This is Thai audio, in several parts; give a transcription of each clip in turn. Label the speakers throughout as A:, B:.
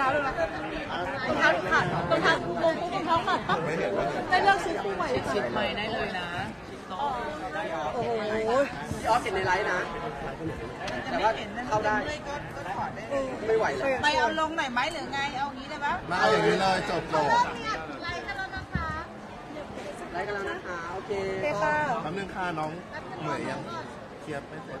A: เท้าเลยนะรองเท้าขาดรองเท้าวงรองเท้าขาดปั๊บได้เลือกซื้อคู่ใหม่
B: ชิดไม้ได้เลยนะ
A: โอ้โห
C: พี่ออสเห็นในไลฟ์นะ แต่ว่าเข้าได้ ไม่ไหวแล้ว
B: ไปเอาลงหน่อยไหมหรือไง เอางี้ได้ปะ
D: มาอย่างนี้เลยจบจบ
C: ไลฟ์กันแล้วนะคะ โอเค
A: โอเคค่ะ
D: แป๊บนึงค่ะน้อง เหนื่อยยังเคลียร์ไม่เสร็จ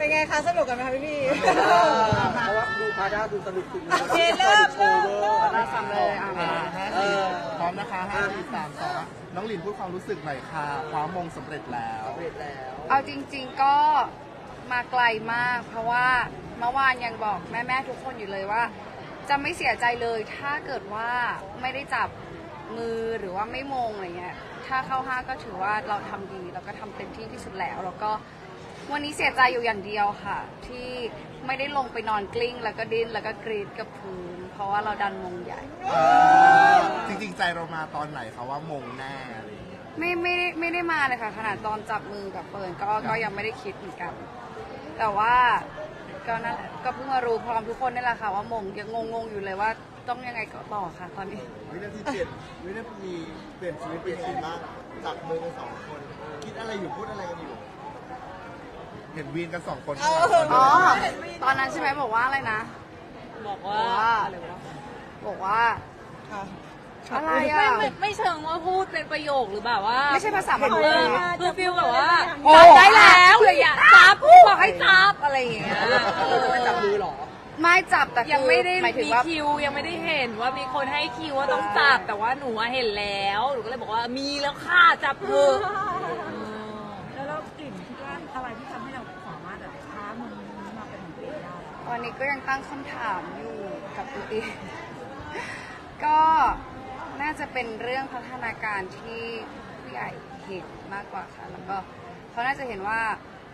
D: ป็น
A: ไงคะสนุกกันไหมคะพี่พี่
C: เพราะว่าดูพาด้าดูสนุกสุด
B: โอเคเริ่มเริ่มเริ่ม
C: น่าฟังเลยอะ
D: อ่าห้าสี่พร้อมนะคะห้าสี่สามสองน้องหลินพูดความรู้สึกหน่อยค่ะคว้ามงสำเร็จแล้ว
C: เสร็จแล้ว
E: เอาจริง ๆก็มาไกลมาก เพราะว่าเมื่อวานยังบอกแม่ๆทุกคนอยู่เลยว่า จะไม่เสียใจเลยถ้าเกิดว่าไม่ได้จับมือหรือว่าไม่มงอะไรเงี้ยถ้าเข้าห้าก็ถือว่าเราทำดีแล้วก็ทำเต็มที่ที่สุดแล้ว แล้วก็ วันนี้เสียใจอยู่อย่างเดียวค่ะ ที่ไม่ได้ลงไปนอนกลิ้ง แล้วก็ดิ้นแล้วก็กรีดกับพื้น เพราะว่าเราดันมงใหญ่
D: จริงๆใจเรามาตอนไหนคะว่ามงแน่อะไรอย่างเงี้ย
E: ไม่ไม่ได้ไม่ได้มาเลยค่ะขนาดตอนจับมือกับเฟิร์นก็ก็ยังไม่ได้คิดเหมือนกัน แต่ว่าก็นั่นแหละก็เพิ่งมารู้พร้อมทุกคนนี่แหละค่ะ ว่ามงยังงงๆอยู่เลยว่าต้องยังไงต่อค่ะตอนนี้
F: วินาทีเปลี่ยนวินาทีเปลี่ยนชีวิตเปลี่ยนชีวิตมากจับมือกันสองคน คิดอะไรอยู่พูดอะไรกันอยู่
D: เห็นวีนกันสองคน
E: อ๋อ ตอนนั้นใช่ไหมบอกว่าอะไรนะ
B: บอก
E: บ
B: ว่า
E: อกว่าบอกว่า
A: ค่ะ
E: อะไร
B: ไม่
E: อะ
B: ไม่ไม่เชิงว่าพูดเป็นประโยคหรือแบบว่า
E: ไม่ใช่ภาษาพ
B: เอ
E: ม่า
B: อคือฟิลแบบว่า
E: โอ้
B: จับได้แล้วเลยอย่าจับบอกให้จับอะไรอย่างเงี้ย
C: เราจะไม่จับมือหรอ
E: ไม่จับแต่คือ
B: ยังไม่ได้
E: หมายถึง
B: มี
E: ว่า
B: คิวยังไม่ได้เห็นว่ามีคนให้คิวว่าต้องจับแต่ว่าหนูอะเห็นแล้วหนูก็เลยบอกว่ามีแล้วค่ะจับเถอะ
G: องได้
E: ตอนนี้ก็ยังตั้งคำถามอยู่กับตัวเอง ก็น่าจะเป็นเรื่องพัฒนาการที่ผู้ใหญ่เห็นมากกว่าค่ะ แล้วก็เขาน่าจะเห็นว่า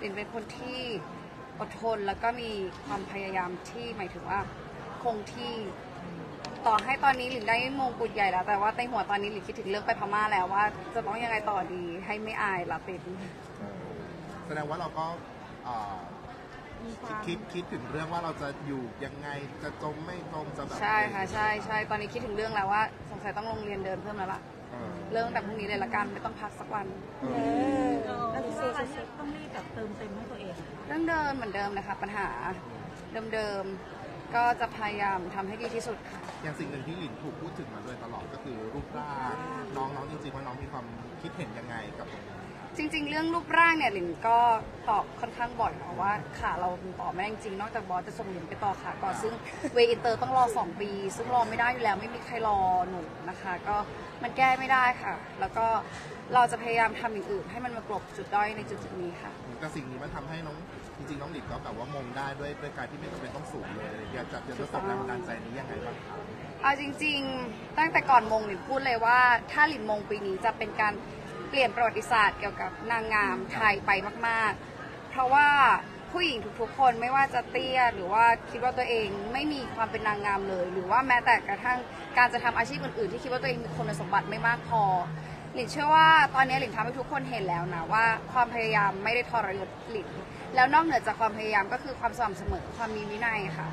E: ลินเป็นคนที่อดทนแล้วก็มีความพยายามที่หมายถึงว่าคงที่ต่อให้ตอนนี้หลินได้มงกุฎใหญ่แล้ว แต่ว่าในหัวตอนนี้หลินคิดถึงเรื่องไปพม่าแล้วว่า จะต้องยังไงต่อดีให้ไม่อายละเป็น
D: แสดงว่าเราก็เอ่อ คิดคิดถึงเรื่องว่าเราจะอยู่ยังไงจะจมไม่จมจะแบบ
E: ใช่ค่ะใช่ใช่ตอนนี้คิดถึงเรื่องแล้วว่าสงสัยต้องลงเรียนเดินเพิ่มแล้วล่ะ
D: เออ
E: เรื่องแต่พรุ่งนี้เลยละกันไม่ต้องพักสักวัน
D: เอ
A: เอ
D: อ
A: อนั่น
G: คิด
A: คือ
G: ว่าอะไรที่ต้องรีบแบบเติมเต็มให้ตัวเอง
E: เรื่องเดิมเหมือนเดิมนะคะปัญหาเดิมๆก็จะพยายามทำให้ดีที่สุดค่ะ
D: อย่างสิ่งหนึ่งที่หลินถูกพูดถึงมาโดยตลอดก็คือรูปร่างน้องน้องจริงๆว่าน้องมีความคิดเห็นยังไงกับตรงนี้
E: จริง ๆ เรื่องรูปร่างเนี่ยหลินก็ตอบค่อนข้างบ่อยเพราะว่าขาเราต่อไม่ได้จริงๆนอกจากบอสจะส่งหลินไปต่อขาก่อนซึ่งเวอินเตอร์ต้องรอ 2 ปี ซึ่งรอไม่ได้อยู่แล้วไม่มีใครรอหนูนะคะ ก็มันแก้ไม่ได้ค่ะ แล้วก็เราจะพยายามทำอย่างอื่น ให้มันมากลบจุดด้อยในจุดๆนี้ค่ะ
D: แต่สิ่งนี้มันทำให้น้องจริงๆน้องหลินก็แบบว่ามงได้ด้วยด้วยการที่ไม่จำเป็นต้องสูงเลยอยากจะจะประสบแรงบันดาลใจนี้ยังไงบ้างครับ
E: เอาจริง ๆ ตั้งแต่ก่อนมงหลินพูดเลยว่า ถ้าหลินมงปีนี้จะเป็นการ เปลี่ยนประวัติศาสตร์เกี่ยวกับนางงามไทยไปมาก ๆ เพราะว่าผู้หญิงทุกๆคนไม่ว่าจะเตี้ยหรือว่าคิดว่าตัวเองไม่มีความเป็นนางงามเลย หรือว่าแม้แต่กระทั่งการจะทำอาชีพอื่นๆที่คิดว่าตัวเองมีคุณสมบัติไม่มากพอหลินเชื่อว่าตอนนี้หลินทำให้ทุกคนเห็นแล้วนะว่าความพยายามไม่ได้ทรยศหลินแล้วนอกเหนือจากความพยายามก็คือความสม่ำเสมอความมีวินัยค่ะ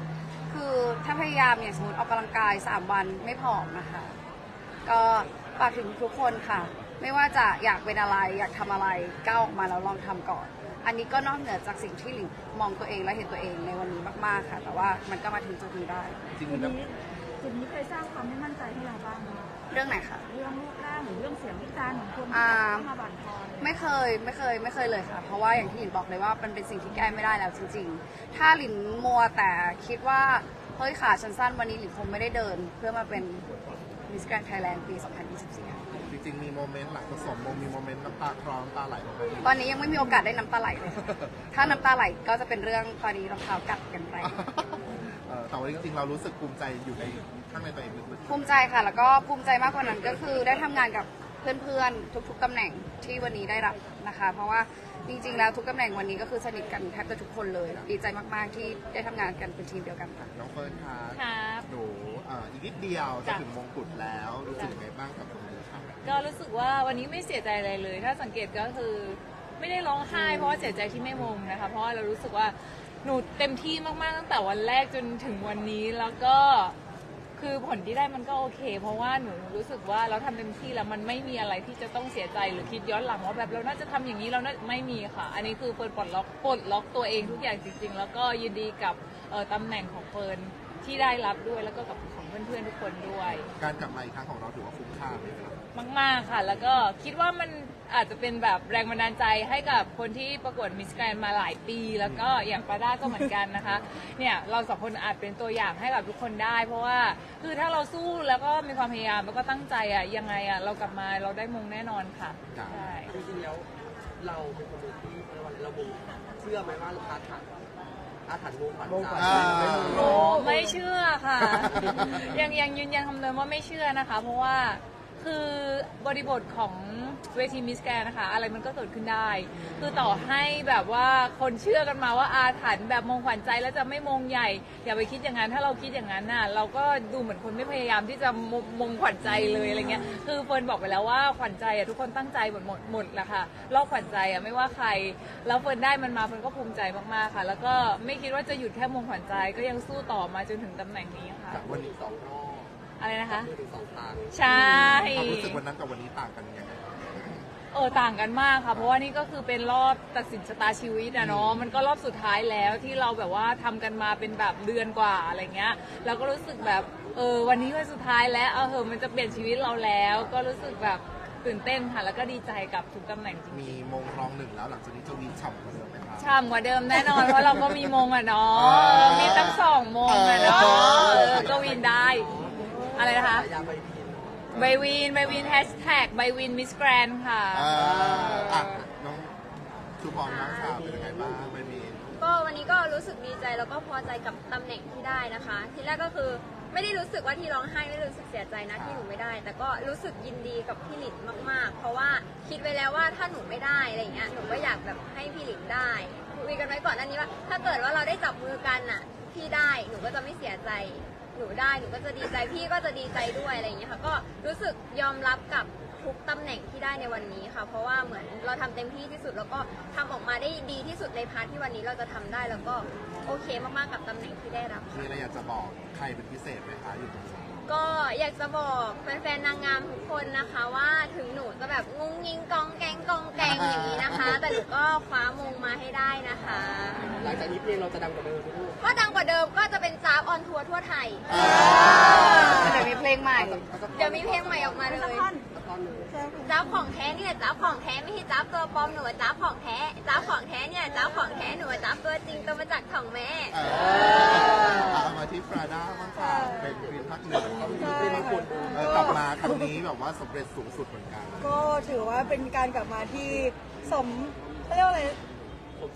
E: คือถ้าพยายามอย่างสมมติออกกำลังกาย 3 วันไม่ผอมนะคะ ก็ฝากถึงทุกคนค่ะ ไม่ว่าจะอยากเป็นอะไรอยากทำอะไรก้าวออกมาแล้วลองทำก่อน อันนี้ก็นอกเหนือจากสิ่งที่หลิงมองตัวเองและเห็นตัวเองในวันนี้มากๆค่ะ แต่ว่ามันก็มาถึงจุดนี้ได้
D: จริง
G: จุด
D: ๆแล้ว
G: นี้จุดนี้เคยสร้างความไม่มั่นใจให้เราบ้างไหม
E: เรื่องไหนคะ
G: เรื่องรูปร่างหรือเรื่องเสียงวิจารณ์ของคน
E: อ่า
G: ที่เข้ามาบั่นทอน
E: ไม่เคยไม่เคยไม่เคยเลยค่ะ เพราะว่าอย่างที่หลินบอกเลยว่ามันเป็นสิ่งที่แก้ไม่ได้แล้วจริง ๆ ถ้าหลินมัวแต่คิดว่า เฮ้ยขาฉันสั้นวันนี้หลินคงไม่ได้เดิน เพื่อมาเป็น Miss Grand Thailand ปี 2024ค่ะ
D: จริงๆ มีโมเมนต์หลังผสมมงมีโมเมนต์น้ำตาคลอน้ำตาไหลลงไป
E: ตอนนี้ยังไม่มีโอกาสได้น้ำตาไหลเลยค่ะถ้าน้ำตาไหลก็จะเป็นเรื่องตอนนี้รองเท้ากัดกันไป
D: เออแต่ว่าจริงๆเรารู้สึกภูมิใจอยู่ในข้างในตัวเองลึกๆ
E: ภูมิใจค่ะ แล้วก็ภูมิใจมากกว่านั้นก็คือได้ทำงานกับ เพื่อนๆ ทุกๆตำแหน่งที่วันนี้ได้รับนะคะ เพราะว่าจริงๆ แล้วทุกตำแหน่งวันนี้ก็คือสนิทกันแทบจะทุกคนเลย ดีใจมากๆที่ได้ทำงานกันเป็นทีมเดียวกันค่ะ
D: น้องเฟิร์นคะ
B: ครับ
D: หนูเอ่ออีกนิดเดียวจะ
B: จ้ะ
D: ถึงมงกุฎแล้วรู้สึกยังไงบ้างกับตรงนี้ครับ
B: ก็รู้สึกว่าวันนี้ไม่เสียใจอะไรเลย ถ้าสังเกตก็คือไม่ได้ร้องไห้ เพราะว่าเสียใจที่ไม่มงนะคะ เพราะว่าเรารู้สึกว่าหนูเต็มที่มากๆตั้งแต่วันแรกจนถึงวันนี้ แล้วก็ คือผลที่ได้มันก็โอเค เพราะว่าหนูรู้สึกว่าเราทำเต็มที่แล้วมันไม่มีอะไรที่จะต้องเสียใจหรือคิดย้อนหลังว่าแบบเราน่าจะทำอย่างนี้เราน่าไม่มีค่ะ อันนี้คือเฟิร์นปลดล็อกปลดล็อกตัวเองทุกอย่างจริง ๆ แล้วก็ยินดีกับเอ่อตำแหน่งของเฟิร์นที่ได้รับด้วยแล้วก็กับของเพื่อนๆทุกคนด้วย
D: การกลับมาอีกครั้งของเราถือว่าคุ้มค่าไหมครับ
B: มาก ๆ ค่ะ แล้วก็คิดว่ามันอาจจะเป็นแบบแรงบันดาลใจให้กับคนที่ประกวดมิสแกรนมาหลายปี แล้วก็อย่างปาด้าก็เหมือนกันนะคะ เนี่ยเราสองคนอาจเป็นตัวอย่างให้กับทุกคนได้ เพราะว่าคือถ้าเราสู้แล้วก็มีความพยายามแล้วก็ตั้งใจอะยังไงอะเรากลับมาเราได้มงแน่นอนค่ะ
D: ครับ
B: ใช่
C: จริงๆแล้วเราเป็นคนหนึ่งที่เรียกว่าอะไรเราเชื่อไหมว่าอาถรรพ์อาถรรพ์วงขวัญใจ
D: อ่า
B: โอ้ไม่เชื่อค่ะ ยังยังยืนยันคำเดิมว่าไม่เชื่อนะคะ เพราะว่า คือบริบทของเวทีมิสแกรนนะคะ อะไรมันก็เกิดขึ้นได้ คือต่อให้แบบว่าคนเชื่อกันมาว่าอาถรรพ์แบบมงขวัญใจแล้วจะไม่มงใหญ่ อย่าไปคิดอย่างนั้น ถ้าเราคิดอย่างนั้นน่ะ เราก็ดูเหมือนคนไม่พยายามที่จะมมงขวัญใจเลยอะไรเงี้ย คือเฟิร์นบอกไปแล้วว่าขวัญใจอะทุกคนตั้งใจหมดหมดหมดแหละค่ะรอบขวัญใจอะไม่ว่าใคร แล้วเฟิร์นได้มันมาเฟิร์นก็ภูมิใจมากๆค่ะ แล้วก็ไม่คิดว่าจะหยุดแค่มงขวัญใจก็ยังสู้ต่อมาจนถึงตำแหน่งนี้ค่ะ
D: จากวันนี้
C: สองรอบ
B: อะไรนะคะ
C: มือถึงสองทาง
B: ใช่
D: ความรู้สึกวันนั้นกับวันนี้ต่างกันยังไง
B: เออต่างกันมากค่ะ เพราะว่านี่ก็คือเป็นรอบตัดสินชะตาชีวิตอะเนาะมันก็รอบสุดท้ายแล้วที่เราแบบว่าทำกันมาเป็นแบบเดือนกว่าอะไรเงี้ยเราก็รู้สึกแบบเออวันนี้วันสุดท้ายแล้วเออเหอะมันจะเปลี่ยนชีวิตเราแล้ว ก็รู้สึกแบบตื่นเต้นค่ะแล้วก็ดีใจกับทุกตำแหน่งจริง
D: มีมงรองหนึ่งแล้วหลังจากนี้จะวีฉ่ำกว่าเดิมไหมครับ
B: ๆช่ำกว่าเดิมแน่นอนเพราะเราก็มีมงอะเนาะ
D: อ๋อ
B: เออมีตั้งสองมงอะเนาะ
D: เออ
B: เออก็วินได้ อะไรนะคะ
C: ฉายาไปพิน
B: ใบวินใบวินแฮชแท็กใบวินมิสแกรนค่ะ
D: เอ่ออะน้องชูพรน้องสาวเป็นยังไงบ้างไม่มี
A: ก็วันนี้ก็รู้สึกดีใจแล้วก็พอใจกับตำแหน่งที่ได้นะคะ ทีแรกก็คือไม่ได้รู้สึกว่าที่ร้องไห้ไม่ได้รู้สึกเสียใจนะที่หนูไม่ได้ แต่ก็รู้สึกยินดีกับพี่หลินมาก ๆ เพราะว่าคิดไว้แล้วว่าถ้าหนูไม่ได้อะไรเงี้ยหนูก็อยากแบบให้พี่หลินได้คุยกันไว้ก่อนอันนี้ว่า ถ้าเกิดว่าเราได้จับมือกันน่ะพี่ได้หนูก็จะไม่เสียใจ หนูได้หนูก็จะดีใจพี่ก็จะดีใจด้วยอะไรอย่างเงี้ยค่ะก็รู้สึกยอมรับกับทุกตำแหน่งที่ได้ในวันนี้ค่ะ เพราะว่าเหมือนเราทำเต็มที่ที่สุดแล้วก็ทำออกมาได้ดีที่สุดในพาร์ทที่วันนี้เราจะทำได้แล้วก็โอเคมากๆกับตำแหน่งที่ได้รับ
D: มีอะไรอยากจะบอกใครเป็นพิเศษไหมคะอยู่ตรงนี้
A: ก็อยากจะบอกแฟนๆนางงามทุกคนนะคะว่าถึงหนูจะแบบงุ้งยิงกองแกงกองแกงอย่างนี้นะคะ แต่หนูก็คว้ามงมาให้ได้นะคะ
C: หลังจากนี้เพลงเราจะดังกว่าเดิมทุกลูก
A: ก็ดังกว่าเดิมก็จะเป็นจ้าบออนทัวร์ทั่วไทย
E: เดี๋ยวมีเพลงใหม่
A: เดี๋ยวมีเพลงใหม่ออกมาเลย
C: สักท่อนหนึ่ง
A: จ้าบของแท้เนี่ยจ้าบของแท้ไม่ใช่จ้าบตัวปลอมหนูว่าจ้าบของแท้จ้าบของแท้เนี่ยจ้าบของแท้หนูว่าจ้าบตัวจริงตัวมาจากของแม่
D: เออเอามาที่ปราด้าบ้างค่ะเป็นกรีนภาคเหนือ
C: เพลงบาคน
D: เออกลับมาครั้งนี้แบบว่าสำเร็จสูงสุดเหมือนกัน
H: ก็ถือว่าเป็นการกลับมาที่สมเขาเรียกว่าอะไร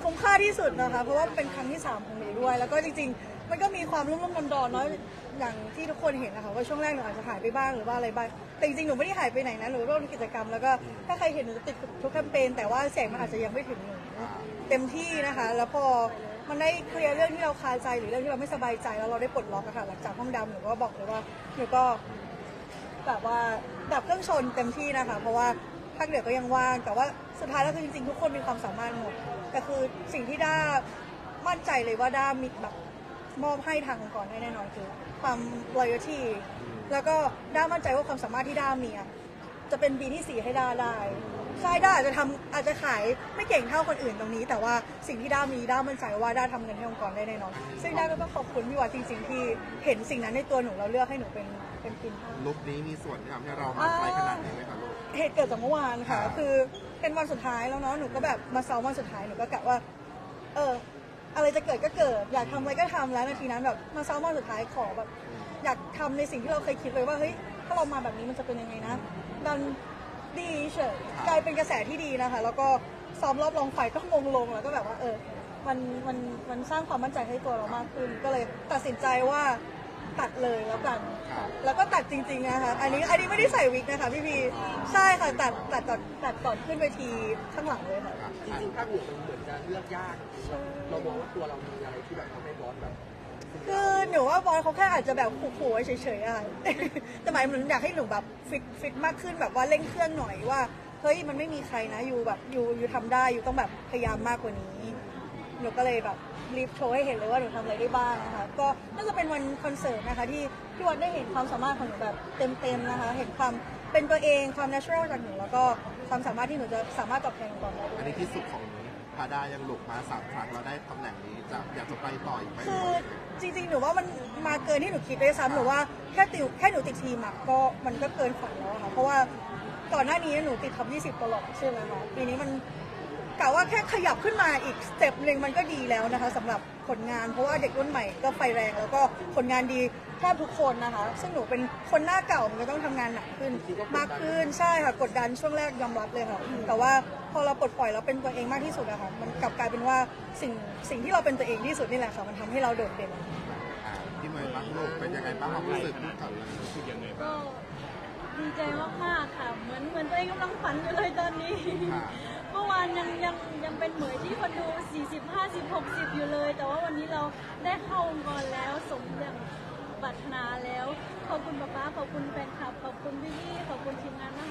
H: คุ้มค่าที่สุดนะคะ เพราะว่าเป็นครั้งที่ 3 ของหนูด้วย แล้วก็จริงๆ มันก็มีความรุ่มรุ่มดอนๆเนาะอย่างที่ทุกคนเห็นนะคะว่าช่วงแรกหนูอาจจะหายไปบ้างหรือว่าอะไรบ้างแต่จริงๆหนูไม่ได้หายไปไหนนะหนูร่วมกิจกรรมแล้วก็ถ้าใครเห็นหนูจะติดทุกแคมเปญแต่ว่าเสียงมันอาจจะยังไม่ถึงหนูเต็มที่นะคะ แล้วพอมันได้เคลียร์เรื่องที่เราคาใจหรือเรื่องที่เราไม่สบายใจแล้วเราได้ปลดล็อกอะค่ะหลังจากห้องดำหนูก็บอกเลยว่าหนูก็แบบว่าดับเครื่องชนเต็มที่นะคะ เพราะว่าภาคเหนือก็ยังว่าง แต่ว่าสุดท้ายแล้วคือจริงๆ ทุกคนมีความสามารถหมดแต่คือสิ่งที่ด้ามั่นใจเลยว่าด้ามีแบบ มอบให้ทางองค์กรได้แน่นอนคือ ความ loyalty แล้วก็ด้ามั่นใจว่าความสามารถที่ด้ามีอะจะเป็นปีที่สี่ให้ด้าได้ใช่ด้าอาจจะทำอาจจะขายไม่เก่งเท่าคนอื่นตรงนี้ แต่ว่าสิ่งที่ด้ามีด้ามั่นใจว่าด้าทำเงินให้องค์กรได้แน่นอน ซึ่งด้าก็ต้องขอบคุณพี่วัดจริง ๆ ที่เห็นสิ่งนั้นในตัวหนูแล้วเลือกให้หนูเป็นเป็นปีนห้า
D: ลุคนี้มีส่วนที่ทำให้เรามาไกลขนาดนี้ไหมคะลูก
H: เหตุเกิดจากเมื่อวานค่ะ
D: ครับ
H: คือเป็นวันสุดท้ายแล้วเนาะหนูก็แบบมาซ้อมวันสุดท้ายหนูก็กะว่า เออ อะไรจะเกิดก็เกิด อยากทำอะไรก็ทำแล้วนาทีนั้นแบบมาเซ้ามาสุดท้ายขอแบบ อยากทำในสิ่งที่เราเคยคิดไว้ว่าเฮ้ยถ้าเรามาแบบนี้มันจะเป็นยังไงนะดันดีเฉยกลายเป็นกระแสที่ดีนะคะ แล้วก็ซ้อมรอบรองไฟก็มงลงแล้วก็แบบว่าเออมันมันมันสร้างความมั่นใจให้ตัวเรามากขึ้น ก็เลยตัดสินใจว่าตัดเลยแล้วกัน แล้วก็ตัดจริงๆนะคะอันนี้อันนี้ไม่ได้ใส่วิกนะคะพี่พีใช่ค่ะตัดตัดตัดตัดก่อนขึ้นเวทีข้างหลังเลยค่ะ
D: ครับ
C: จริงๆภาคเหนือมันเหมือนจะเลือกยากเรามองว่าตัวเรามีอะไรที่แบบทำให้บอสแบบ
H: คือหนูว่าบอลเขาแค่อาจจะแบบขู่ๆไว้เฉยๆอะแต่หมายถึงอยากให้หนูแบบฟิตฟิตมากขึ้นแบบว่าเร่งเครื่องหน่อยว่าเฮ้ยมันไม่มีใครนะอยู่แบบอยู่อยู่ทำได้อยู่ต้องแบบพยายามมากกว่านี้ หนูก็เลยแบบ รีบโชว์ให้เห็นเลยว่าหนูทำอะไรได้บ้างนะคะก็น่าจะเป็นวันคอนเสิร์ตนะคะที่พี่วันได้เห็นความสามารถของหนูแบบเต็มๆนะคะ เห็นความเป็นตัวเองความ natural จากหนูแล้วก็ความสามารถที่หนูจะสามารถตอบแทนก่อนได้ด้ว
D: อัน
H: ย
D: นี้ที่สุดของพาดายังหลุดมาสามครั้งเราได้ตำแหน่งนี้จะอยากจะไปต่ออีกไหม
H: คือจริงๆ หนูว่ามันมาเกินที่หนูคิดด้วยซ้ำหนูว่าแค่ติวแค่หนูติดทีมอะก็มันก็เกินฝันแล้วอะค่ะเพราะว่าก่อนหน้านี้หนูติดท็อป20 ตลอดใช่ไหมคะปีนี้มัน กะว่าแค่ขยับขึ้นมาอีกสเต็ปหนึ่งมันก็ดีแล้วนะคะสำหรับผลงานเพราะว่าเด็กรุ่นใหม่ก็ไฟแรงแล้วก็ผลงานดีแทบทุกคนนะคะ ซึ่งหนูเป็นคนหน้าเก่ามันก็ต้องทำงานหนักขึ้น มากขึ้นใช่ค่ะกดดันช่วงแรกยอมรับเลยค่ะแต่ว่าพอเราปลดปล่อยแล้วเป็นตัวเองมากที่สุดอะค่ะมันกลับกลายเป็นว่าสิ่งสิ่งที่เราเป็นตัวเองที่สุดนี่แหละค่ะมันทำให้เราโดดเด่น
D: อ่าพี่เมย์บ้างลูกเป็นยังไงบ้างความรู้สึกพูดก่อนเลย
I: ก็ดีใจมากๆค่ะ เหมือนเหมือนตัวเองกำลังฝันอยู่เลยตอนนี้
D: ค่ะ
I: เมื่ อวานยังยังยังเป็นเหมยที่คนดู 40 50 60 อยู่เลย แต่ว่าวันนี้เราได้เข้าองค์กรแล้วสมดังปรารถนาแล้ว ขอบคุณป๊าป๊าขอบคุณแฟนคลับ ขอบคุณพี่ๆขอบคุณทีมงานนะ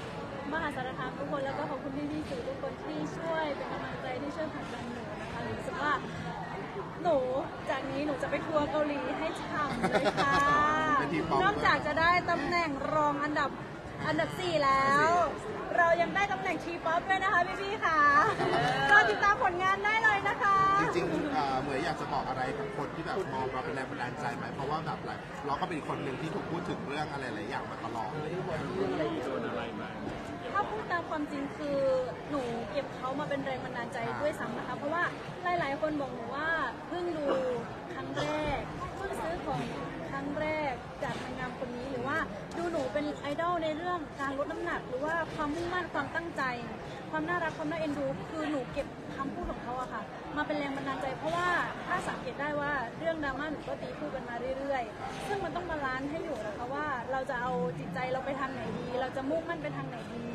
I: มหาสารคามทุกคน แล้วก็ขอบคุณพี่ๆสื่อทุกคนที่ช่วยเป็นกำลังใจที่ช่วยผลักดันหนูนะคะรู้สึกว่าหนูจากนี้หนูจะไปทัวร์เกาหลีให้ฉ่ำเลยค่ะ
D: เป็นทีมป๊อป
I: นอกจากจะได้ตำแหน่งรองอันดับอันดับ 4 แล้ว เรายังได้ตำแหน่งทีป๊อปด้วยนะคะพี่พี่ๆค่ะรอติดตามผลงานได้เลยนะคะ
D: จริงๆเอ่อเหมยอยากจะบอกอะไรกับคนที่แบบมองเราเป็นแรงบันดาลใจไหมเพราะว่าแบบหลายเราก็เป็นอีกคนหนึ่งที่ถูกพูดถึงเรื่องอะไรหลายอย่างมาตลอด
I: ถ้าพูดตามความจริงคือหนูเก็บเขามาเป็นแรงบันดาลใจด้วยซ้ำนะคะ เพราะว่าหลาย ๆ คนบอกหนูว่าเพิ่งดูครั้งแรกเพิ่งซื้อ ของครั้งแรกจากนางงามคนนี้หรือว่าดูหนูเป็นไอดอลในเรื่องการลดน้ำหนัก หรือว่าความมุ่งมั่นความตั้งใจ ความน่ารักความน่าเอ็นดู คือหนูเก็บคำพูดของเขาอะค่ะ มาเป็นแรงบันดาลใจ เพราะว่าถ้าสังเกตได้ว่าเรื่องดราม่าหนูก็ตีคู่กันมาเรื่อยๆ ซึ่งมันต้องบาลานซ์ให้อยู่นะคะว่าเราจะเอาจิตใจเราไปทางไหนดี เราจะมุ่งมั่นไปทางไหนดี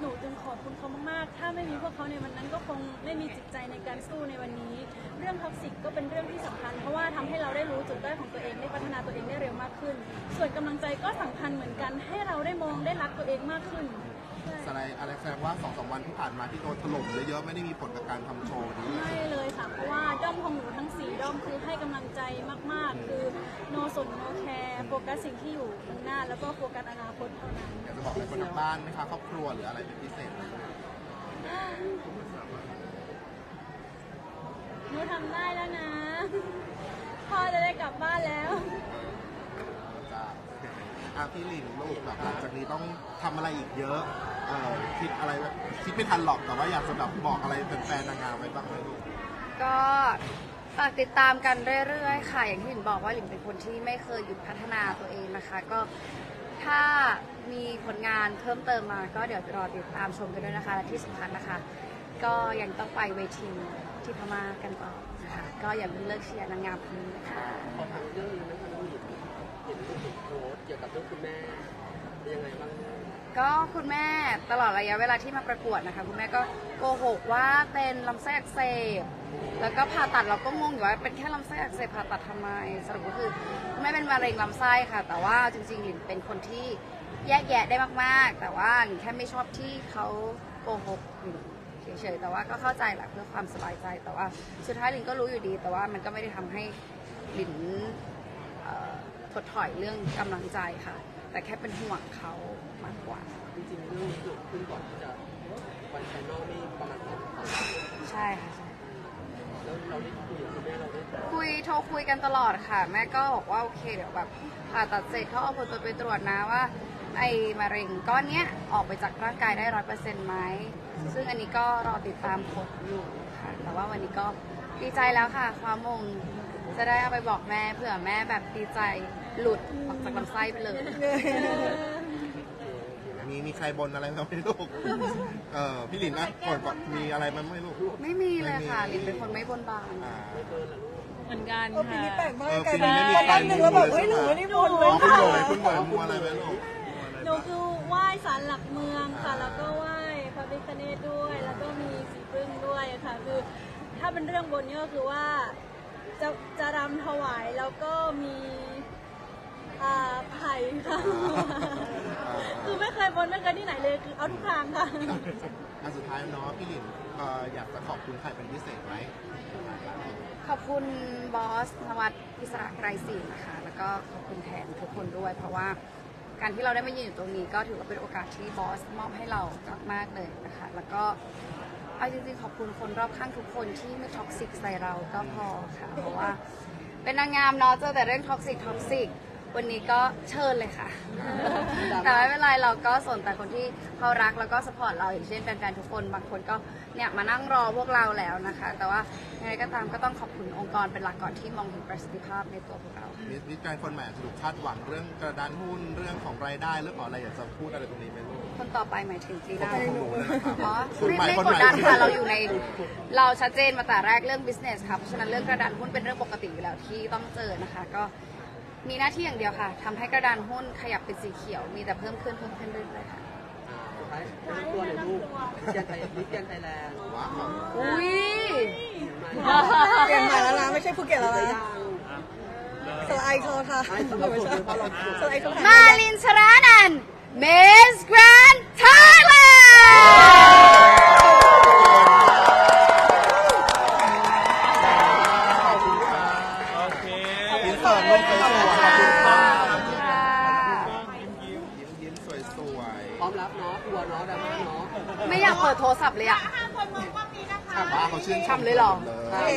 I: หนูจึงขอบคุณเขามากๆ ถ้าไม่มีพวกเขาในวันนั้นก็คงไม่มีจิตใจในการสู้ในวันนี้ เรื่องท็อกซิกก็เป็นเรื่องที่สำคัญ เพราะว่าทำให้เราได้รู้จุดด้อยของตัวเองได้พัฒนาตัวเองได้เร็วมากขึ้น ส่วนกำลังใจก็สำคัญเหมือนกัน ให้เราได้มองได้รักตัวเองมากขึ้น
D: แสดงอะไรแสดงว่าสองสามวันที่ผ่านมาที่โดนถล่มเยอะๆไม่ได้มีผลกับการทำโชว์นี้เลย
I: ไม่เลยค่ะ เพราะว่าด้อมของหนูทั้งสี่ด้อมคือให้กำลังใจมากๆ คือโนสนโนแคร์โฟกัสสิ่งที่อยู่ข้างหน้า แล้วก็โฟกัสอนาคตเท่านั้น
D: อยากจะบอกอะไรคนทางบ้านไหมคะครอบครัวหรืออะไรเป็นพิเศษไหม
I: หนูทำได้แล้วนะ พ่อจะได้กลับบ้านแล้ว
D: จ้า อาพี่หลินลูกแบบหลังจากนี้ต้องทำอะไรอีกเยอะเออคิดอะไรแบบคิดไม่ทันหรอกแต่ว่าอยากจะแบบบอกอะไรแฟนๆนางงามไว้บ้างไหมลูก
E: ก็ฝากติดตามกันเรื่อยๆ ค่ะ อย่างที่หลินบอกว่าหลินเป็นคนที่ไม่เคยหยุดพัฒนาตัวเองนะคะ ก็ถ้ามีผลงานเพิ่มเติมมา ก็เดี๋ยวรอติดตามชมกันด้วยนะคะและที่สำคัญนะคะ ก็ยังต้องไปเวทีที่พม่ากันต่อนะคะ ก็อย่าเพิ่งเลิกเชียร์นางงามคนนี้นะคะ
C: ขอถามเรื่องนี้นะคะ กี่ยวกับเรื่องคุณแม่เป็นยังไงบ้าง
E: ก็คุณแม่ตลอดระยะเวลาที่มาประกวดนะคะ คุณแม่ก็โกหกว่าเป็นลำไส้อักเสบแล้วก็ผ่าตัดเราก็งงอยู่ว่าเป็นแค่ลำไส้อักเสบผ่าตัดทำไมสรุปก็คือคุณแม่เป็นมะเร็งลำไส้ค่ะ แต่ว่าจริงๆหลินเป็นคนที่แยกแยะได้มากๆ แต่ว่าหลินแค่ไม่ชอบที่เขาโกหกหลินเฉยๆแต่ว่าก็เข้าใจแหละเพื่อความสบายใจแต่ว่าสุดท้ายหลินก็รู้อยู่ดี แต่ว่ามันก็ไม่ได้ทำให้หลินเอ่อ ถดถอยเรื่องกำลังใจค่ะ แต่แค่เป็นห่วงเขามากกว่า
C: จริงๆเรื่องนี้เกิดขึ้นก่อนที่จะวันไฟนอลนี่ประมาณสองสามวัน
E: ใช่ค่ะใช่
C: แล้วเราได้คุยกับคุณแม่เราได้
E: คุยโทรคุยกันตลอดค่ะ แม่ก็บอกว่าโอเคเดี๋ยวแบบผ่าตัดเสร็จเขาเอาผลตรวจไปตรวจนะว่า ไอ้มะเร็งก้อนเนี้ยออกไปจากร่างกายได้ร้อยเปอร์เซ็นต์ไหมซึ่งอันนี้ก็รอติดตามผลอยู่ค่ะ แต่ว่าวันนี้ก็ดีใจแล้วค่ะ ความมงจะได้เอาไปบอกแม่เผื่อแม่แบบดีใจ หลุดออกจากลำไส้ไปเลย
D: มีมีใครบนอะไรเราไหมลูก เออพี่หลินนะก่อนก่อนมีอะไรมันไหม่ลูก
E: ไม่มีเลยค่ะ
D: ไม่มี
E: ลินเป็นคนไม่บนบาน
D: อ่า
C: ไม่เกินเหรอลูก
B: เหมือนกัน
H: เออปี
B: ค่ะ
H: นี้แปลกมาก
D: เออ
H: กัน
D: ปีนี้ไม่มี
H: วันนั้นหนึ่งแล้วแบบเฮ้ยหนูไม่ได้บนเล
D: น้
H: ย
D: องคุณ
H: ค่ะ
D: โบยคุณโบยมัวอะไรไหมลูก
I: หนูคือไหว้ศาลหลักเมืองค่ะ แล้วก็ไหว้พระพิฆเนศด้วย แล้วก็มีสีพึ่งด้วยค่ะ คือถ้าเป็นเรื่องบนเนี่ยก็คือว่าจะจะรำถวายแล้วก็มี อ่าไผ่ค่ะ คือไม่เคยบนไม่เคยที่ไหนเลยคือเอาทุกทางค่ะ
D: อันสุดท้ายเนาะพี่หลินเอ่ออยากจะขอบคุณใครเป็นพิเศษไหม
E: ขอบคุณบอสนวัตอิสระไกรศิลป์นะคะ แล้วก็ขอบคุณแทนทุกคนด้วย เพราะว่าการที่เราได้มายืนอยู่ตรงนี้ก็ถือว่าเป็นโอกาสที่บอสมอบให้เรามากๆเลยนะคะ แล้วก็เอาจริงๆขอบคุณคนรอบข้างทุกคนที่ไม่ท็อกซิกใส่เราก็พอค่ะ เพราะว่าเป็นนางงามเนาะเจอแต่เรื่องท็อกซิกท็อกซิก วันนี้ก็เชิญเลยค่ะ แต่ไม่เป็นไรเราก็สนแต่คนที่เขารักแล้วก็สปอร์ตเราอย่างเช่นแฟนๆทุกคนบางคนก็เนี่ยมานั่งรอพวกเราแล้วนะคะ แต่ว่ายังไงก็ตามก็ต้องขอบคุณองค์กรเป็นหลักก่อนที่มองเห็นประสิทธิภาพในตัวพวกเรา
D: มีมีการคนใหม่อาจจะถูกคาดหวังเรื่องกระดานหุ้นเรื่องของรายได้เรื่องของอะไรอยากจะพูดอะไรตรงนี้ไหมลูก
E: คนต่อไปหมายถึงจีน่า
D: ของหนูนะครับ
E: อ๋อ
D: คน
E: ไม่
D: ใหม่
E: ไม่
D: คน
E: ก
D: ให
E: ด
D: ม่
E: ดันค่ะเราอยู่ในเราชัดเจนมาแต่แรกเรื่อง business ค่ะเพราะฉะนั้นเรื่องกระดานหุ้นเป็นเรื่องปกติอยู่แล้วที่ต้องเจอนะคะ ก็ มีหน้าที่อย่างเดียวค่ะทำให้กระดานหุ้นขยับเป็นสีเขียว มีแต่เพิ่มขึ้นเพิ่มขึ้นเรื่อยๆค่ะ
C: สุดท้ายแนะนำตัวหน่อยลูกมิสแกนไทยมิสแกนไทยแลนด์
D: ว้าว
E: อุ้ย
H: เปลี่ยนใหม่แล้วนะไม่ใช่ภูเก็ตแล้ว
C: ได้
H: นะ
C: ยัง
H: สไลด์เขาค่ะ
C: ไอ้สำหรับคนที่เขาเรา
H: สไลด์เขา
E: มาลินชรานัน Miss Grand Thailand
D: ยิ้มเสิร์ฟลูกสวยๆขอบคุณค่ะ
E: ค่ะ
D: ยิ้มยิ้มสวยสวย
C: พร้อมรับเนาะทัวร์เนาะดราม่าเนาะ
E: ไม่อยากเปิดโทรศัพท์เลยอะ
D: ๆป้าเขาชื่นชม
E: ทำเลยเหรอ
D: เลย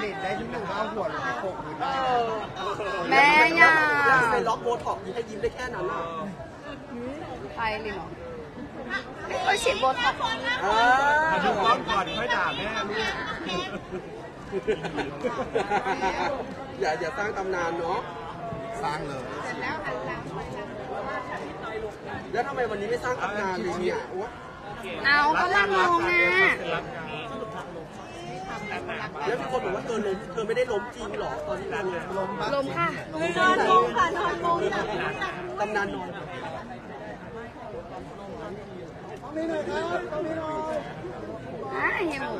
F: หลินได้ที่หนึ่งก็เอาหัวลงไปโขกพื้นได้
E: แม่ยา
C: แล้วทำไมล็อกโบท็อกซ์ให้ยิ้มได้แค่นั้นอะ
E: ไปลินเหรอไม่เคยฉีดโบท็อกซ์
C: อ่าดูกล้องก่อนค่อยด่าแม่ลูกอย่าอย่าสร้างตำนานเนาะ
D: สร้างเลย
C: แล้วทำไมวันนี้ไม่สร้างตำนานเลยเนี่ยโอ๊ย
E: เอาก็ลังลงอะ
C: แล้วมีคนบอกว่าเธอล้มเธอไม่ได้ล้มจริงหรอตอนที่เธอล้ม
E: ลมค่ะ
I: นอนลงค่ะนอนลงค่ะ
C: ตำนานนอนไม่หน่
E: อ่าเฮียหมู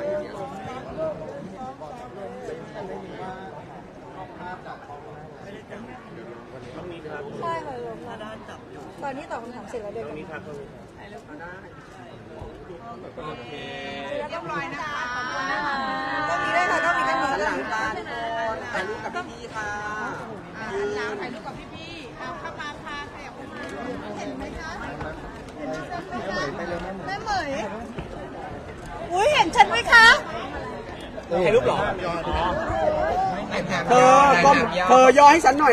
H: ใช่ค่ะลงมาตอนนี้ตอบคำถามเสร็จแล้วเดี๋ยวกัน
G: เรียบร้อยนะคะ
H: ก็มีได้ค่ะก็มีได้
C: หั
H: ค่ะ
C: นหลังตาคนถ่ายรูปกับพี่ๆค่ะยืน
G: ถ่ายรูปกับพี่ๆเอาเข้ามาค่ะขยับเข้ามาเห็นไหมคะ
H: แม่เหมยอุ้ยเห็นฉันไหมคะ
C: ถ่ายรูปหรอ
D: ยอด
C: เธอก้มเธอย่อให้ฉันหน่อย